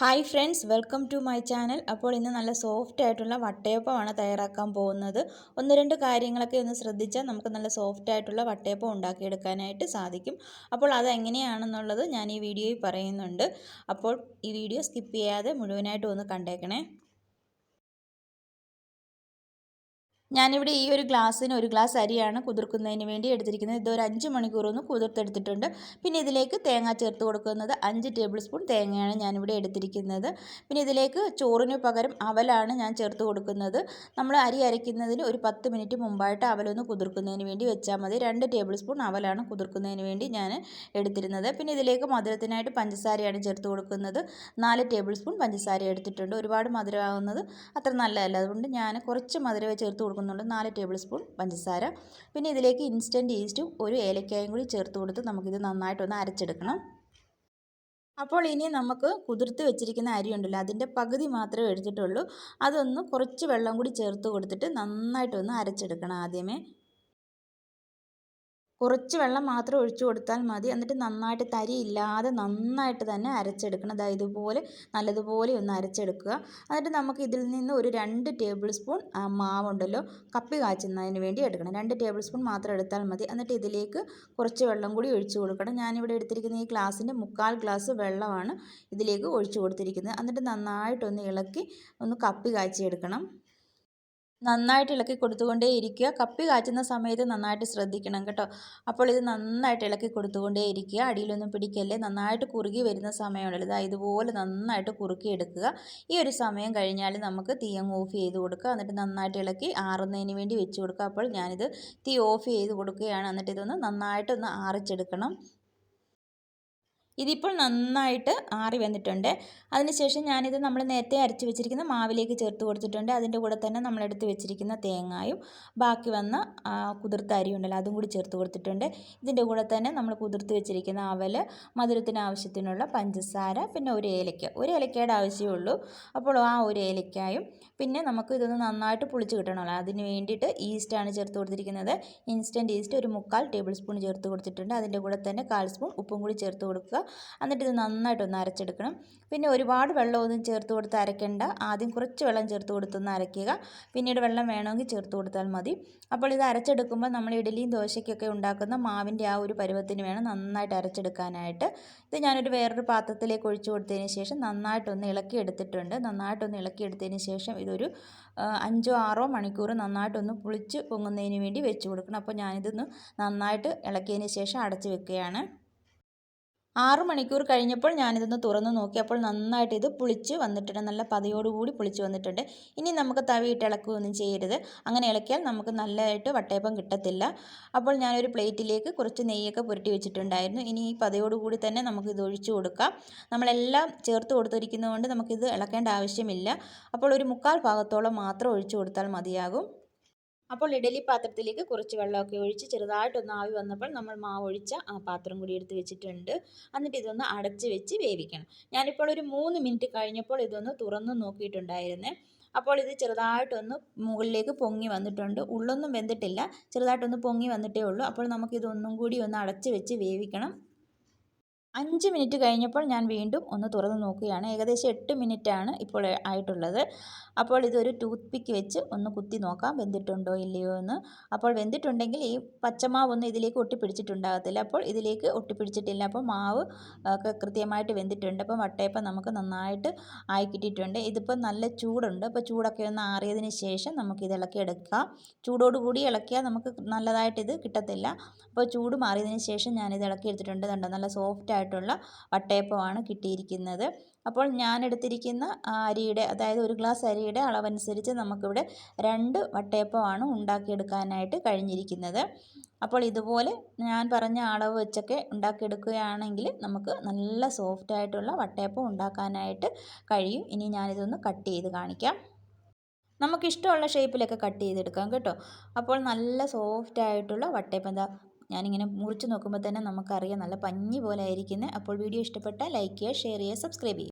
Hi friends welcome to my channel അപ്പോൾ ഇന്ന് നല്ല സോഫ്റ്റ് ആയിട്ടുള്ള വട്ടയപ്പമാണ് തയ്യാറാക്കാൻ പോകുന്നത്. ഒന്ന് രണ്ട് കാര്യങ്ങളൊക്കെ ഒന്ന് ശ്രദ്ധിച്ചാൽ നമുക്ക് നല്ല സോഫ്റ്റ് ആയിട്ടുള്ള വട്ടയപ്പം ഉണ്ടാക്കിയെടുക്കാനായിട്ട് സാധിക്കും. അപ്പോൾ അതെങ്ങനെയാണെന്നുള്ളത് ഞാൻ ഈ വീഡിയോയിൽ പറയുന്നുണ്ട്. അപ്പോൾ ഈ വീഡിയോ സ്കിപ്പ് ചെയ്യാതെ മുഴുവനായിട്ടും ഒന്ന് കണ്ടേക്കണേ. ഞാനിവിടെ ഈ ഒരു ഗ്ലാസ്സിന് ഒരു ഗ്ലാസ് അരിയാണ് കുതിർക്കുന്നതിന് വേണ്ടി എടുത്തിരിക്കുന്നത്. ഇത് ഒരു അഞ്ച് മണിക്കൂറൊന്ന് കുതിർത്തെടുത്തിട്ടുണ്ട്. പിന്നെ ഇതിലേക്ക് തേങ്ങ ചേർത്ത് കൊടുക്കുന്നത് അഞ്ച് ടേബിൾ സ്പൂൺ തേങ്ങയാണ് ഞാനിവിടെ എടുത്തിരിക്കുന്നത്. പിന്നെ ഇതിലേക്ക് ചോറിന് പകരം അവലാണ് ഞാൻ ചേർത്ത് കൊടുക്കുന്നത്. നമ്മൾ അരി അരയ്ക്കുന്നതിന് ഒരു പത്ത് മിനിറ്റ് മുമ്പായിട്ട് അവലൊന്ന് കുതിർക്കുന്നതിന് വേണ്ടി വെച്ചാൽ മതി. രണ്ട് ടേബിൾ സ്പൂൺ അവലാണ് കുതിർക്കുന്നതിന് വേണ്ടി ഞാൻ എടുത്തിരുന്നത്. പിന്നെ ഇതിലേക്ക് മധുരത്തിനായിട്ട് പഞ്ചസാരയാണ് ചേർത്ത് കൊടുക്കുന്നത്. നാല് ടേബിൾ സ്പൂൺ പഞ്ചസാര എടുത്തിട്ടുണ്ട്. ഒരുപാട് മധുരമാകുന്നത് അത്ര നല്ലതല്ല. അതുകൊണ്ട് ഞാൻ കുറച്ച് മധുരമേ ചേർത്ത് കൊടുക്കുന്നു കൊടുക്കുന്നുണ്ട് നാല് ടേബിൾ സ്പൂൺ പഞ്ചസാര. പിന്നെ ഇതിലേക്ക് ഇൻസ്റ്റന്റ് ഈസ്റ്റും ഒരു ഏലക്കായും കൂടി ചേർത്ത് കൊടുത്ത് നമുക്കിത് നന്നായിട്ടൊന്ന് അരച്ചെടുക്കണം. അപ്പോൾ ഇനി നമുക്ക് കുതിർത്ത് വെച്ചിരിക്കുന്ന അരി ഉണ്ടല്ലോ അതിന്റെ പകുതി മാത്രമേ എടുത്തിട്ടുള്ളൂ. അതൊന്ന് കുറച്ച് വെള്ളം കൂടി ചേർത്ത് കൊടുത്തിട്ട് നന്നായിട്ടൊന്ന് അരച്ചെടുക്കണം ആദ്യമേ. കുറച്ച് വെള്ളം മാത്രം ഒഴിച്ചു കൊടുത്താൽ മതി. എന്നിട്ട് നന്നായിട്ട് തരി ഇല്ലാതെ നന്നായിട്ട് തന്നെ അരച്ചെടുക്കണം. അതായത് ഇതുപോലെ നല്ലതുപോലെ ഒന്ന് അരച്ചെടുക്കുക. എന്നിട്ട് നമുക്ക് ഇതിൽ നിന്ന് ഒരു രണ്ട് ടേബിൾ സ്പൂൺ മാവുണ്ടല്ലോ കപ്പി കാച്ചുന്നതിന് വേണ്ടി എടുക്കണം. രണ്ട് ടേബിൾ സ്പൂൺ മാത്രം എടുത്താൽ മതി. എന്നിട്ട് ഇതിലേക്ക് കുറച്ച് വെള്ളം കൂടി ഒഴിച്ചു കൊടുക്കണം. ഞാനിവിടെ എടുത്തിരിക്കുന്ന ഈ ഗ്ലാസ്സിന്റെ മുക്കാൽ ഗ്ലാസ് വെള്ളമാണ് ഇതിലേക്ക് ഒഴിച്ചു കൊടുത്തിരിക്കുന്നത്. എന്നിട്ട് നന്നായിട്ടൊന്ന് ഇളക്കി ഒന്ന് കപ്പി കാച്ചിയെടുക്കണം. നന്നായിട്ട് ഇളക്കി കൊടുത്തുകൊണ്ടേ ഇരിക്കുക. കപ്പി കാച്ചുന്ന സമയത്ത് നന്നായിട്ട് ശ്രദ്ധിക്കണം കേട്ടോ. അപ്പോൾ ഇത് നന്നായിട്ട് ഇളക്കി കൊടുത്തുകൊണ്ടേ ഇരിക്കുക. അടിയിലൊന്നും പിടിക്കല്ലേ? നന്നായിട്ട് കുറുകി വരുന്ന സമയമാണല്ലോ. ഇതാ ഇതുപോലെ നന്നായിട്ട് കുറുക്കി എടുക്കുക. ഈ ഒരു സമയം കഴിഞ്ഞാൽ നമുക്ക് തീ അങ്ങ് ഓഫ് ചെയ്ത് കൊടുക്കുക. എന്നിട്ട് നന്നായിട്ട് ഇളക്കി ആറുന്നതിന് വേണ്ടി വെച്ച് കൊടുക്കുക. അപ്പോൾ ഞാനിത് തീ ഓഫ് ചെയ്ത് കൊടുക്കുകയാണ്. എന്നിട്ട് ഇതൊന്ന് നന്നായിട്ടൊന്ന് ആറിച്ചെടുക്കണം. ഇതിപ്പോൾ നന്നായിട്ട് ആറി വന്നിട്ടുണ്ട്. അതിനുശേഷം ഞാനിത് നമ്മൾ നേരത്തെ അരച്ച് വെച്ചിരിക്കുന്ന മാവിലേക്ക് ചേർത്ത് കൊടുത്തിട്ടുണ്ട്. അതിന്റെ കൂടെ തന്നെ നമ്മളെടുത്ത് വെച്ചിരിക്കുന്ന തേങ്ങായും ബാക്കി വന്ന കുതിർത്ത അരി ഉണ്ടല്ലോ അതും കൂടി ചേർത്ത് കൊടുത്തിട്ടുണ്ട്. ഇതിന്റെ കൂടെ തന്നെ നമ്മൾ കുതിർത്ത് വെച്ചിരിക്കുന്ന അവൽ മധുരത്തിന് ആവശ്യത്തിനുള്ള പഞ്ചസാര പിന്നെ ഒരു ഏലക്ക. ഒരു ഏലക്കയുടെ ആവശ്യമേ ഉള്ളൂ. അപ്പോൾ ആ ഒരു ഏലക്കായും പിന്നെ നമുക്ക് ഇതൊന്ന് നന്നായിട്ട് പുളിച്ച് കിട്ടണമല്ലോ. അതിന് വേണ്ടിയിട്ട് ഈസ്റ്റാണ് ചേർത്ത് കൊടുത്തിരിക്കുന്നത്. ഇൻസ്റ്റന്റ് ഈസ്റ്റ് ഒരു മുക്കാൽ ടേബിൾ സ്പൂൺ ചേർത്ത് കൊടുത്തിട്ടുണ്ട്. അതിന്റെ കൂടെ തന്നെ കാൽ സ്പൂൺ ഉപ്പും കൂടി ചേർത്ത് കൊടുക്കുക. എന്നിട്ട് ഇത് നന്നായിട്ടൊന്ന് അരച്ചെടുക്കണം. പിന്നെ ഒരുപാട് വെള്ളമൊന്നും ചേർത്ത് കൊടുത്ത് അരയ്ക്കേണ്ട. ആദ്യം കുറച്ച് വെള്ളം ചേർത്ത് കൊടുത്തൊന്ന് അരയ്ക്കുക. പിന്നീട് വെള്ളം വേണമെങ്കിൽ ചേർത്ത് കൊടുത്താൽ മതി. അപ്പോൾ ഇത് അരച്ചെടുക്കുമ്പോൾ നമ്മൾ ഇഡലിയും ദോശയ്ക്കൊക്കെ ഉണ്ടാക്കുന്ന മാവിന്റെ ആ ഒരു പരുവത്തിന് വേണം നന്നായിട്ട് അരച്ചെടുക്കാനായിട്ട്. ഇത് ഞാനൊരു വേറൊരു പാത്രത്തിലേക്ക് ഒഴിച്ചു കൊടുത്തതിന് ശേഷം നന്നായിട്ടൊന്ന് ഇളക്കി എടുത്തിട്ടുണ്ട്. നന്നായിട്ടൊന്ന് ഇളക്കി എടുത്തതിന് ശേഷം ഇതൊരു അഞ്ചോ ആറോ മണിക്കൂർ നന്നായിട്ടൊന്ന് പുളിച്ച് പൊങ്ങുന്നതിന് വേണ്ടി വെച്ച് കൊടുക്കണം. അപ്പോൾ ഞാനിതൊന്ന് നന്നായിട്ട് ഇളക്കിയതിന് ശേഷം അടച്ച് വെക്കുകയാണ്. ആറു മണിക്കൂർ കഴിഞ്ഞപ്പോൾ ഞാനിതൊന്ന് തുറന്ന് നോക്കിയപ്പോൾ നന്നായിട്ട് ഇത് പുളിച്ച് വന്നിട്ടുണ്ട്. നല്ല പതയോടുകൂടി പുളിച്ച് വന്നിട്ടുണ്ട്. ഇനി നമുക്ക് തവിയിട്ട് ഇളക്കുകയൊന്നും ചെയ്യരുത്. അങ്ങനെ ഇളക്കിയാൽ നമുക്ക് നല്ലതായിട്ട് വട്ടയപ്പം കിട്ടത്തില്ല. അപ്പോൾ ഞാനൊരു പ്ലേറ്റിലേക്ക് കുറച്ച് നെയ്യൊക്കെ പുരട്ടി വെച്ചിട്ടുണ്ടായിരുന്നു. ഇനി ഈ പതയോടുകൂടി തന്നെ നമുക്ക് ഇത് ഒഴിച്ചു കൊടുക്കാം. നമ്മളെല്ലാം ചേർത്ത് കൊടുത്തിരിക്കുന്നതുകൊണ്ട് നമുക്കിത് ഇളക്കേണ്ട ആവശ്യമില്ല. അപ്പോൾ ഒരു മുക്കാൽ ഭാഗത്തോളം മാത്രം ഒഴിച്ചു കൊടുത്താൽ മതിയാകും. അപ്പോൾ ഇഡലി പാത്രത്തിലേക്ക് കുറച്ച് വെള്ളമൊക്കെ ഒഴിച്ച് ചെറുതായിട്ടൊന്ന് ആവി വന്നപ്പോൾ നമ്മൾ മാവ് ഒഴിച്ച ആ പാത്രം കൂടി എടുത്ത് വെച്ചിട്ടുണ്ട്. എന്നിട്ട് ഇതൊന്ന് അടച്ച് വെച്ച് വേവിക്കണം. ഞാനിപ്പോൾ ഒരു മൂന്ന് മിനിറ്റ് കഴിഞ്ഞപ്പോൾ ഇതൊന്ന് തുറന്ന് നോക്കിയിട്ടുണ്ടായിരുന്നേ. അപ്പോൾ ഇത് ചെറുതായിട്ടൊന്ന് മുകളിലേക്ക് പൊങ്ങി വന്നിട്ടുണ്ട്. ഉള്ളൊന്നും വെന്തിട്ടില്ല. ചെറുതായിട്ടൊന്ന് പൊങ്ങി വന്നിട്ടേ ഉള്ളൂ. അപ്പോൾ നമുക്കിതൊന്നും കൂടി ഒന്ന് അടച്ച് വെച്ച് വേവിക്കണം. അഞ്ച് മിനിറ്റ് കഴിഞ്ഞപ്പോൾ ഞാൻ വീണ്ടും ഒന്ന് തുറന്ന് നോക്കുകയാണ്. ഏകദേശം എട്ട് ആണ് ഇപ്പോൾ ആയിട്ടുള്ളത്. അപ്പോൾ ഇതൊരു ടൂത്ത് പിക്ക് വെച്ച് ഒന്ന് കുത്തി നോക്കാം. വെന്തിട്ടുണ്ടോ ഇല്ലയോ എന്ന്. അപ്പോൾ വെന്തിട്ടുണ്ടെങ്കിൽ ഈ പച്ചമാവൊന്നും ഇതിലേക്ക് ഒട്ടിപ്പിടിച്ചിട്ടുണ്ടാകത്തില്ല. അപ്പോൾ ഇതിലേക്ക് ഒട്ടിപ്പിടിച്ചിട്ടില്ല. അപ്പോൾ മാവ് ഒക്കെ കൃത്യമായിട്ട് വെന്തിട്ടുണ്ട്. അപ്പോൾ വട്ടയപ്പം നമുക്ക് നന്നായിട്ട് ആയി കിട്ടിയിട്ടുണ്ട്. ഇതിപ്പോൾ നല്ല ചൂടുണ്ട്. അപ്പോൾ ചൂടൊക്കെ ഒന്ന് ആറിയതിന് ശേഷം നമുക്ക് ഇത് ഇളക്കിയെടുക്കാം ചൂടോടുകൂടി ഇളക്കിയാൽ നമുക്ക് നല്ലതായിട്ട് ഇത് കിട്ടത്തില്ല. അപ്പോൾ ചൂട് മാറിയതിന് ശേഷം ഞാനിത് ഇളക്കിയെടുത്തിട്ടുണ്ട് കണ്ടോ? നല്ല സോഫ്റ്റ് ആയിട്ടുള്ള വട്ടയപ്പമാണ് കിട്ടിയിരിക്കുന്നത്. അപ്പോൾ ഞാൻ എടുത്തിരിക്കുന്ന അരിയുടെ അതായത് ഒരു ഗ്ലാസ് അരിയുടെ അളവനുസരിച്ച് നമുക്കിവിടെ രണ്ട് വട്ടയപ്പമാണ് ഉണ്ടാക്കിയെടുക്കാനായിട്ട് കഴിഞ്ഞിരിക്കുന്നത്. അപ്പോൾ ഇതുപോലെ ഞാൻ പറഞ്ഞ അളവ് വെച്ചൊക്കെ ഉണ്ടാക്കിയെടുക്കുകയാണെങ്കിൽ നമുക്ക് നല്ല സോഫ്റ്റ് ആയിട്ടുള്ള വട്ടയപ്പം ഉണ്ടാക്കാനായിട്ട് കഴിയും. ഇനി ഞാനിതൊന്ന് കട്ട് ചെയ്ത് കാണിക്കാം. നമുക്കിഷ്ടമുള്ള ഷേപ്പിലൊക്കെ കട്ട് ചെയ്തെടുക്കാം കേട്ടോ. അപ്പോൾ നല്ല സോഫ്റ്റ് ആയിട്ടുള്ള വട്ടയപ്പം. എന്താ ഞാനിങ്ങനെ മുറിച്ച് നോക്കുമ്പോൾ തന്നെ നമുക്കറിയാം നല്ല പഞ്ഞി പോലെ ആയിരിക്കുന്നത് അപ്പോൾ വീഡിയോ ഇഷ്ടപ്പെട്ടാൽ ലൈക്ക് ചെയ്യുക ഷെയർ ചെയ്യുക സബ്സ്ക്രൈബ് ചെയ്യുക.